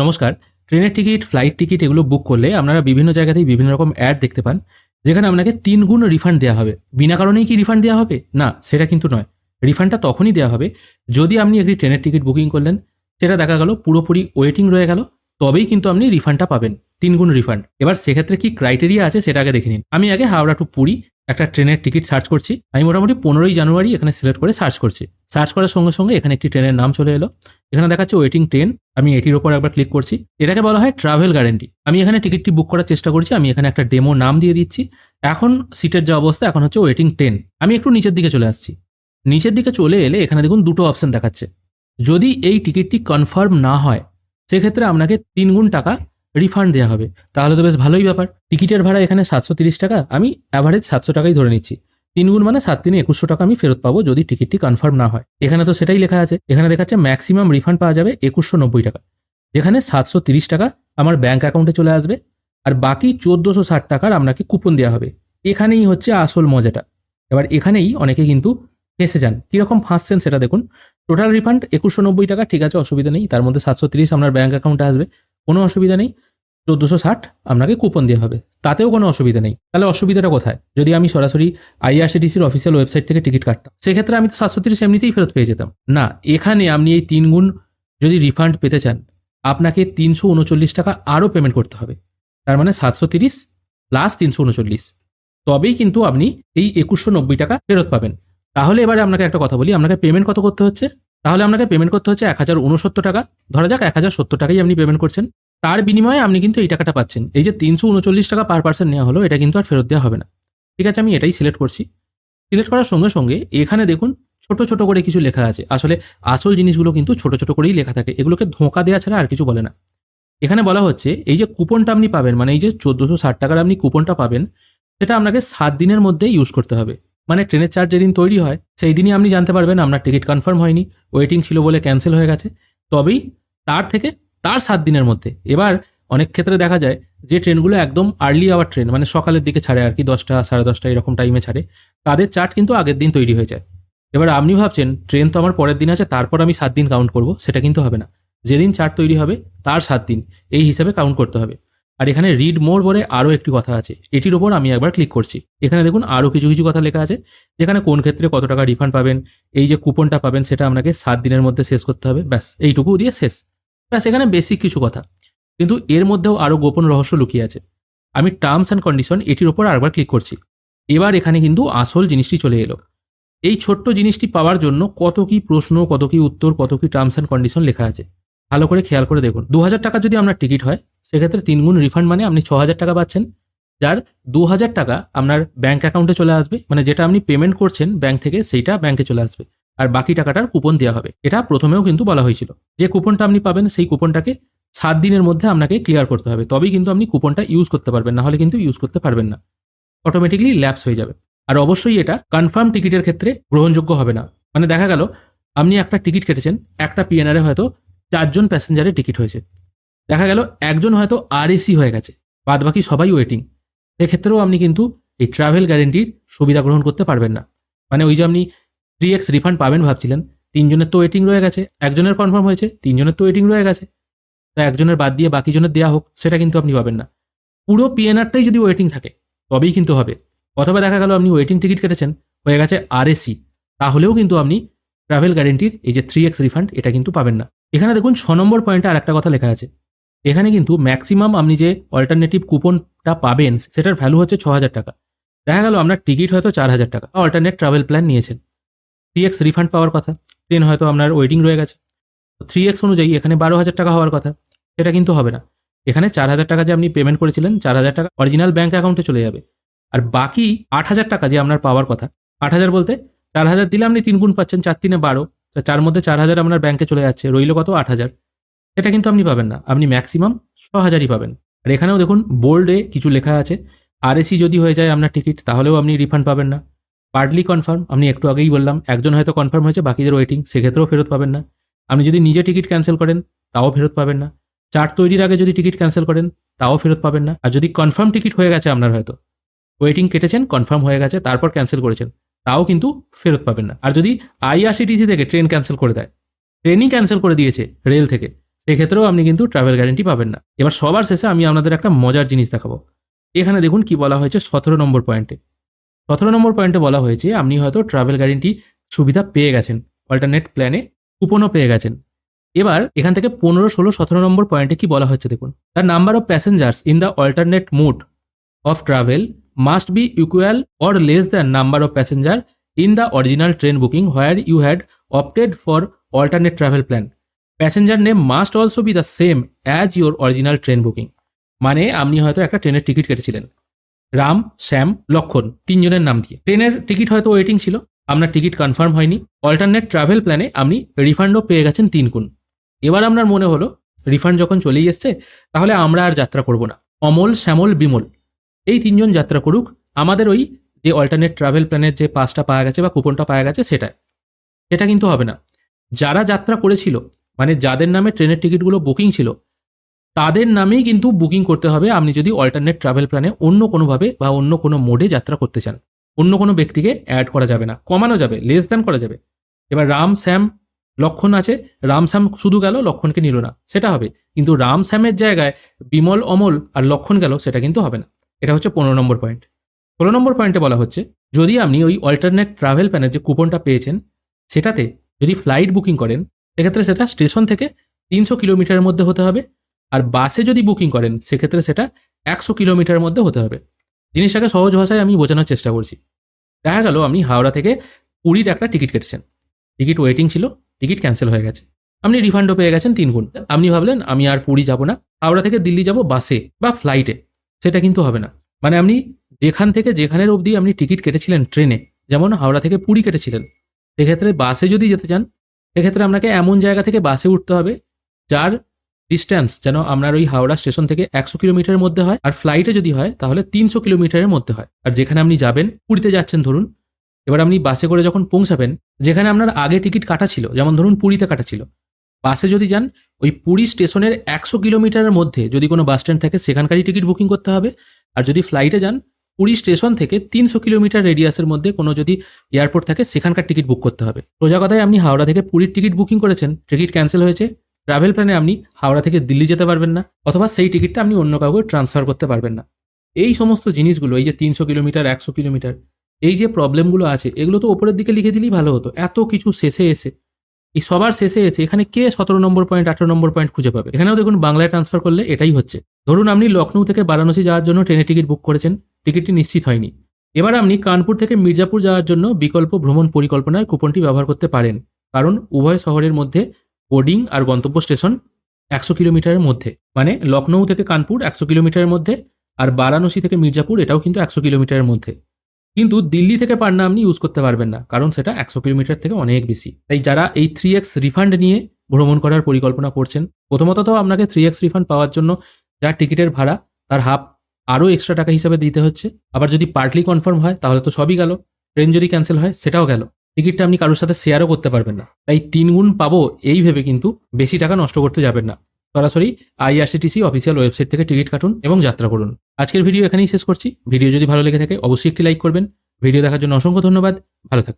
নমস্কার। ট্রেনের ticket, flight ticket এগুলো বুক করলে আপনারা বিভিন্ন জায়গাতেই বিভিন্ন রকম অ্যাড দেখতে পান, যেখানে আপনাকে তিন গুণ রিফান্ড দেওয়া হবে। বিনা কারণেই কি রিফান্ড দেওয়া হবে? না, সেটা কিন্তু নয়। রিফান্ডটা তখনই দেওয়া হবে যদি আপনি একটি ট্রেনের টিকিট বুকিং করলেন। সেটা দেখা গেল, পুরোপুরি ওয়েটিং রয়ে গেল, তবেই কিন্তু আপনি রিফান্ডটা পাবেন তিন গুণ রিফান্ড। এবার সেক্ষেত্রে কি ক্রাইটেরিয়া আছে সেটা আগে দেখে নিন। আমি আগে হাওড়া টু পুরী একটা ট্রেনের টিকিট সার্চ করছি। আমি মোটামুটি পনেরোই জানুয়ারি এখানে সিলেক্ট করে সার্চ করছি। সার্চ করার সঙ্গে সঙ্গে এখানে একটি ট্রেনের নাম চলে এলো। এখানে দেখাচ্ছে ওয়েটিং ট্রেন আমি এটির ওপর একবার ক্লিক করছি। এটাকে বলা হয় ট্রাভেল গ্যারেন্টি আমি এখানে টিকিটটি বুক করার চেষ্টা করছি। আমি এখানে একটা ডেমো নাম দিয়ে দিচ্ছি। এখন সিটের যে অবস্থা, এখন হচ্ছে ওয়েটিং টেন আমি একটু নিচের দিকে চলে আসছি। নিচের দিকে চলে এলে এখানে দেখুন দুটো অপশন দেখাচ্ছে। যদি এই টিকিটটি কনফার্ম না হয়, সেক্ষেত্রে আপনাকে তিন গুণ টাকা রিফান্ড দেওয়া হবে। তাহলে তো বেশ ভালোই ব্যাপার। টিকিটের ভাড়া এখানে সাতশো তিরিশ টাকা, আমি অ্যাভারেজ সাতশো টাকাই ধরে নিচ্ছি। তিনগুণ মানে সাত তিনে একুশশো টাকা আমি ফেরত পাবো যদি টিকিটটি কনফার্ম না হয়। এখানে তো সেটাই লেখা আছে। এখানে দেখাচ্ছে ম্যাক্সিমাম রিফান্ড পাওয়া যাবে একুশশো নব্বই টাকা। যেখানে সাতশো তিরিশ টাকা আমার ব্যাঙ্ক অ্যাকাউন্টে চলে আসবে। আর বাকি চোদ্দোশো ষাট টাকার আপনাকে কুপন দেওয়া হবে? এখানেই হচ্ছে আসল মজাটা। এবার এখানেই অনেকে কিন্তু ফেসে যান। কীরকম ফাঁসছেন সেটা দেখুন। টোটাল রিফান্ড একুশশো নব্বই টাকা, ঠিক আছে, অসুবিধা নেই। তার মধ্যে সাতশো তিরিশ আপনার ব্যাঙ্ক অ্যাকাউন্টে আসবে। কোনো অসুবিধা নেই। চোদ্দোশো ষাট আপনাকে কুপন দেওয়া হবে। তাতেও কোনো অসুবিধা নেই। তাহলে অসুবিধাটা কোথায়? যদি আমি সরাসরি আইআরসিটিসির অফিসিয়াল ওয়েবসাইট থেকে টিকিট কাটতাম, সেক্ষেত্রে আমি তো সাতশো তিরিশ এমনিতেই ফেরত পেয়ে যেতাম। না, এখানে আপনি এই তিন গুণ যদি রিফান্ড পেতে চান, আপনাকে তিনশো উনচল্লিশ টাকা আরও পেমেন্ট করতে হবে। তার মানে সাতশো তিরিশ প্লাস তিনশো উনচল্লিশ। তবেই কিন্তু আপনি এই একুশশো নব্বই টাকা ফেরত পাবেন। তাহলে এবারে আপনাকে একটা কথা বলি, আপনাকে পেমেন্ট কত করতে হচ্ছে? তাহলে আপনাকে পেমেন্ট করতে হচ্ছে এক হাজার উনসত্তর টাকা। ধরা যাক এক হাজার সত্তর টাকাই আপনি পেমেন্ট করছেন। তার বিনিময়ে আপনি কিন্তু এই টাকাটা পাচ্ছেন। এই যে তিনশো উনচল্লিশ টাকা পার পার্সন নেওয়া হলো, এটা কিন্তু আর ফেরত দেওয়া হবে না। ঠিক আছে, আমি এটাই সিলেক্ট করছি। সিলেক্ট করার সঙ্গে সঙ্গে এখানে দেখুন ছোট ছোট করে কিছু লেখা আছে। আসলে আসল জিনিসগুলো কিন্তু ছোট ছোট করেই লেখা থাকে। এগুলোকে ধোঁকা দেওয়া ছাড়া আর কিছু বলে না। এখানে বলা হচ্ছে, এই যে কুপনটা আপনি পাবেন মানে এই যে চোদ্দোশো ষাট টাকার আপনি কুপনটা পাবেন, সেটা আপনাকে সাত দিনের মধ্যে ইউজ করতে হবে। মানে ট্রেনের চার্জ যেদিন তৈরি হয় সেই দিনই আপনি জানতে পারবেন আপনার টিকিট কনফার্ম হয়নি ওয়েটিং ছিল বলে ক্যান্সেল হয়ে গেছে। তবেই তার থেকে, তার সাত দিনের মধ্যে। এবার অনেক ক্ষেত্রে দেখা যায় যে ট্রেনগুলো একদম আর্লি আওয়ার ট্রেন মানে সকালের দিকে ছাড়ে আর কি, দশটা, সাড়ে দশটা এরকম টাইমে ছাড়ে। তাদের চার্ট কিন্তু আগের দিন তৈরি হয়ে যায়। এবার আপনি ভাবছেন, ট্রেন তো আমার পরের দিন আছে, তারপর আমি সাত দিন কাউন্ট করব? সেটা কিন্তু হবে না। যেদিন চার্ট তৈরি হবে, তার সাত দিন। এই হিসাবে কাউন্ট করতে হবে। আর এখানে রিড মোর বলে আরও একটি কথা আছে। এটির ওপর আমি একবার ক্লিক করছি। এখানে দেখুন আরও কিছু কিছু কথা লেখা আছে। যেখানে কোন ক্ষেত্রে কত টাকা রিফান্ড পাবেন, এই যে কুপনটা পাবেন, সেটা আপনাকে সাত দিনের মধ্যে শেষ করতে হবে। ব্যাস, এইটুকু দিয়ে শেষ। ব্যাস, এখানে বেসিক কিছু কথা। কিন্তু এর মধ্যেও আরও গোপন রহস্য লুকিয়ে আছে। আমি টার্মস অ্যান্ড কন্ডিশন এটির ওপর আরেকবার ক্লিক করছি। এবার এখানে কিন্তু আসল জিনিসটি চলে এলো। এই ছোট্ট জিনিসটি পাওয়ার জন্য কত কি প্রশ্ন, কত কি উত্তর, কত কি টার্মস অ্যান্ড কন্ডিশন লেখা আছে। ভালো করে খেয়াল করে দেখুন। দু হাজার টাকা যদি আপনার টিকিট হয় সেক্ষেত্রে তিন গুণ রিফান্ড মানে আপনি ছ হাজার টাকা পাচ্ছেন, যার দু হাজার টাকা আপনার ব্যাঙ্ক অ্যাকাউন্টে চলে আসবে মানে যেটা আপনি পেমেন্ট করছেন ব্যাঙ্ক থেকে সেইটা ব্যাঙ্কে চলে আসবে, আর বাকি টাকাটার কুপন দেওয়া হবে। এটা প্রথমেও কিন্তু বলা হয়েছিল। যে কুপনটা আপনি পাবেন, সেই কুপনটাকে সাত দিনের মধ্যে আপনাকে ক্লিয়ার করতে হবে। তবেই কিন্তু আপনি কুপনটা ইউজ করতে পারবেন, না হলে কিন্তু ইউজ করতে পারবেন না। অটোমেটিকলি ল্যাপস হয়ে যাবে। আর অবশ্যই এটা কনফার্ম টিকিটের ক্ষেত্রে গ্রহণযোগ্য হবে না। মানে দেখা গেল, আপনি একটা টিকিট কেটেছেন, একটা পিএনআরে হয়তো চারজন প্যাসেঞ্জারের টিকিট হয়েছে। দেখা গেল একজন হয়তো আরএসি হয়ে গেছে বাদ বাকি সবাই ওয়েটিং সেক্ষেত্রেও আপনি কিন্তু এই ট্রাভেল গ্যারেন্টির সুবিধা গ্রহণ করতে পারবেন না। মানে ওই যে আপনি থ্রি এক্স রিফান্ড পাবেন ভাবছিলেন, তিনজনের তো ওয়েটিং রয়ে গেছে, একজনের কনফার্ম হয়েছে, তিনজনের তো ওয়েটিং রয়ে গেছে। তা একজনের বাদ দিয়ে বাকি জনের দেওয়া হোক, সেটা কিন্তু আপনি পাবেন না। পুরো পিএনআরটাই যদি ওয়েটিং থাকে, তবেই কিন্তু হবে। অথবা দেখা গেল আপনি ওয়েটিং টিকিট কেটেছেন, হয়ে গেছে আরএসি তাহলেও কিন্তু আপনি ট্রাভেল গ্যারেন্টির এই যে থ্রি এক্স রিফান্ড এটা কিন্তু পাবেন না। এখানে দেখুন ছ নম্বর পয়েন্টে আর একটা কথা লেখা আছে। এখানে কিন্তু ম্যাক্সিমাম আপনি যে অল্টারনেটিভ কুপনটা পাবেন, সেটার ভ্যালু হচ্ছে ছ হাজার টাকা। দেখা গেল আপনার টিকিট হয়তো চার হাজার টাকা অল্টারনেট ট্রাভেল প্ল্যান নিয়েছেন। থ্রি এক্স রিফান্ড পাওয়ার কথা ট্রেন হয়তো আপনার ওয়েটিং রয়ে গেছে। থ্রি এক্স অনুযায়ী এখানে বারো হাজার টাকা হওয়ার কথা, সেটা কিন্তু হবে না। এখানে চার হাজার টাকা যে আপনি পেমেন্ট করেছিলেন চার হাজার টাকা অরিজিনাল ব্যাঙ্ক অ্যাকাউন্টে চলে যাবে। আর বাকি আট হাজার টাকা যে আপনার পাওয়ার কথা আট হাজার বলতে চার হাজার দিলে আপনি তিন গুণ পাচ্ছেন, চার তিনে বারো চার মধ্যে চার হাজার আপনার ব্যাঙ্কে চলে যাচ্ছে, রইল কত? আট হাজার এটা কিন্তু আপনি পাবেন না। আপনি ম্যাক্সিমাম ছ হাজারই পাবেন। আর এখানেও দেখুন বোল্ডে কিছু লেখা আছে। আরএসি যদি হয়ে যায় আপনার টিকিট তাহলেও আপনি রিফান্ড পাবেন না। পার্টলি কনফার্ম আপনি একটু আগেই বললাম, একজন হয়তো কনফার্ম হয়েছে, বাকিদের ওয়েটিং সেক্ষেত্রেও ফেরত পাবেন না। আপনি যদি নিজে টিকিট ক্যান্সেল করেন, তাও ফেরত পাবেন না। চার্ট তৈরির আগে যদি টিকিট ক্যান্সেল করেন, তাও ফেরত পাবেন না। আর যদি কনফার্ম টিকিট হয়ে গেছে আপনার হয়তো ওয়েটিং কেটেছেন কনফার্ম হয়ে গেছে, তারপর ক্যান্সেল করেছেন, তাও কিন্তু ফেরত পাবেন না। আর যদি আইআরসিটিসি থেকে ট্রেন ক্যান্সেল করে দেয় ট্রেনই ক্যান্সেল করে দিয়েছে রেল থেকে সেক্ষেত্রেও আপনি কিন্তু ট্রাভেল গ্যারেন্টি পাবেন না। এবার সবার শেষে আমি আপনাদের একটা মজার জিনিস দেখাবো। এখানে দেখুন কি বলা হয়েছে সতেরো নম্বর পয়েন্টে সতেরো নম্বর পয়েন্টে বলা হয়েছে, আপনি হয়তো ট্রাভেল গ্যারেন্টি সুবিধা পেয়ে গেছেন অল্টারনেট প্ল্যানে কুপনও পেয়ে গেছেন। এবার এখান থেকে পনেরো, ষোলো, সতেরো নম্বর পয়েন্টে কি বলা হচ্ছে দেখুন। The number of passengers in the alternate mood of travel must be equal or less than number of passenger in the original train booking where you had opted for alternate travel plan passenger name must also be the same as your original train booking মানে আপনি হয়তো একটা ট্রেনের ticket কেটেছিলেন। Ram, শ্যাম, লক্ষণ তিনজনের নাম দিয়ে। ট্রেনের টিকিট হয়তো ওয়েটিং ছিল, আপনার টিকিট কনফার্ম হয়নি। অল্টারনেট ট্রাভেল প্ল্যানে আপনি রিফান্ডও পেয়ে গেছেন তিন গুণ। এবার আপনার মনে হলো রিফান্ড যখন চলেই এসছে, তাহলে আমরা আর যাত্রা করব না। অমল, শ্যামল, বিমল। এই তিনজন যাত্রা করুক, আমাদের ওই যে অল্টারনেট ট্রাভেল প্ল্যানের যে পাসটা পাওয়া গেছে বা কুপনটা পাওয়া গেছে সেটা সেটা কিন্তু হবে না। যারা যাত্রা করেছিল মানে যাদের নামে ট্রেনের টিকিটগুলো বুকিং ছিল, তাদের নামেই কিন্তু বুকিং করতে হবে আপনি যদি অল্টারনেট ট্রাভেল প্ল্যানে অন্য কোনোভাবে বা অন্য কোনো মোডে যাত্রা করতে চান। অন্য কোনো ব্যক্তিকে অ্যাড করা যাবে না, কমানো যাবে লেস দ্যান করা যাবে। এবার রাম শ্যাম লক্ষণ আছে, রাম শ্যাম শুধু গেল, লক্ষণকে নিল না, সেটা হবে। কিন্তু রাম শ্যামের জায়গায় বিমল, অমল আর লক্ষণ গেল, সেটা কিন্তু হবে না। এটা হচ্ছে পনেরো নম্বর পয়েন্ট ষোলো নম্বর পয়েন্টে বলা হচ্ছে, যদি আপনি ওই অল্টারনেট ট্রাভেল প্ল্যানের যে কুপনটা পেয়েছেন, সেটাতে যদি ফ্লাইট বুকিং করেন সেক্ষেত্রে সেটা স্টেশন থেকে তিনশো কিলোমিটারের মধ্যে হতে হবে। আর বাসে যদি বুকিং করেন, সেক্ষেত্রে সেটা একশো কিলোমিটারের মধ্যে হতে হবে। জিনিসটাকে সহজ ভাষায় আমি বোঝানোর চেষ্টা করছি। দেখা গেল, আপনি হাওড়া থেকে পুরীর একটা টিকিট কেটেছেন। টিকিট ওয়েটিং ছিল, টিকিট ক্যান্সেল হয়ে গেছে। আপনি রিফান্ডও পেয়ে গেছেন তিন গুণ। আপনি ভাবলেন, আমি আর পুরী যাব না। হাওড়া থেকে দিল্লি যাব বাসে বা ফ্লাইটে সেটা কিন্তু হবে না। মানে আপনি যেখান থেকে যেখানের অবধি আপনি টিকিট কেটেছিলেন ট্রেনে, যেমন হাওড়া থেকে পুরী কেটেছিলেন, সেক্ষেত্রে বাসে যদি যেতে চান সেক্ষেত্রে আপনাকে এমন জায়গা থেকে বাসে উঠতে হবে যার ডিস্ট্যান্স যেন আপনার ওই হাওড়া স্টেশন থেকে একশো কিলোমিটারের মধ্যে হয়, আর ফ্লাইটে যদি হয় তাহলে তিনশো কিলোমিটারের মধ্যে হয়। আর যেখানে আপনি যাবেন, পুরীতে যাচ্ছেন ধরুন, এবার আপনি বাসে করে যখন পৌঁছাবেন, যেখানে আপনার আগে টিকিট কাটা ছিল, যেমন ধরুন পুরীতে কাটা ছিল, বাসে যদি যান, ওই পুরী স্টেশনের একশো কিলোমিটারের মধ্যে যদি কোনো বাস স্ট্যান্ড থাকে, সেখানকারই টিকিট বুকিং করতে হবে। আর যদি ফ্লাইটে যান পুরী স্টেশন থেকে তিনশো কিলোমিটার রেডিয়াসের মধ্যে কোনো যদি এয়ারপোর্ট থাকে, সেখানকার টিকিট বুক করতে হবে। সোজা কথায় আপনি হাওড়া থেকে পুরীর টিকিট বুকিং করেছেন, টিকিট ক্যান্সেল হয়েছে ট্রাভেল প্ল্যানে আপনি হাওড়া থেকে দিল্লি যেতে পারবেন না, অথবা সেই টিকিটটা আপনি অন্য কাউকে ট্রান্সফার করতে পারবেন না। এই সমস্ত জিনিসগুলো, এই যে তিনশো কিলোমিটার, একশো কিলোমিটার, এই যে প্রবলেমগুলো আছে, এগুলো তো ওপরের দিকে লিখে দিলেই ভালো হতো। এত কিছু শেষে এসে, এই সবার শেষে এসে এখানে কে সতেরো নম্বর পয়েন্ট আঠেরো নম্বর পয়েন্ট খুঁজে পাবে? এখানেও দেখুন, বাংলায় ট্রান্সফার করলে এটাই হচ্ছে। ধরুন, আপনি লখনৌ থেকে বারাণসী যাওয়ার জন্য ট্রেনের টিকিট বুক করেছেন টিকিটটি নিশ্চিত হয়নি। এবার আপনি কানপুর থেকে মির্জাপুর যাওয়ার জন্য বিকল্প ভ্রমণ পরিকল্পনার কুপনটি ব্যবহার করতে পারেন, কারণ উভয় শহরের মধ্যে বোর্ডিং আর গন্তব্য স্টেশন একশো কিলোমিটারের মধ্যে মানে লখনৌ থেকে কানপুর একশো কিলোমিটারের মধ্যে আর বারাণসী থেকে মির্জাপুর এটাও কিন্তু একশো কিলোমিটারের মধ্যে। কিন্তু দিল্লি থেকে পান্না আপনি ইউজ করতে পারবেন না, কারণ সেটা একশো কিলোমিটার থেকে অনেক বেশি। তাই যারা এই থ্রি এক্স রিফান্ড নিয়ে ভ্রমণ করার পরিকল্পনা করছেন, প্রথমত তো আপনাকে থ্রি এক্স রিফান্ড পাওয়ার জন্য যার টিকিটের ভাড়া, তার হাফ আরও এক্সট্রা টাকা হিসাবে দিতে হচ্ছে। আবার যদি পার্টলি কনফার্ম হয়, তাহলে তো সবই গেল। ট্রেন যদি ক্যান্সেল হয়, সেটাও গেল। টিকিটটা আপনি কারোর সাথে শেয়ারও করতে পারবেন না। তাই তিন গুণ পাবো এই ভেবে কিন্তু বেশি টাকা নষ্ট করতে যাবেন না। সরাসরি আইআরসিটিসি অফিসিয়াল ওয়েবসাইট থেকে টিকিট কাটুন এবং যাত্রা করুন। আজকের ভিডিও এখানেই শেষ করছি। ভিডিও যদি ভালো লেগে থাকে, অবশ্যই একটি লাইক করবেন। ভিডিও দেখার জন্য অসংখ্য ধন্যবাদ। ভালো থাকবেন।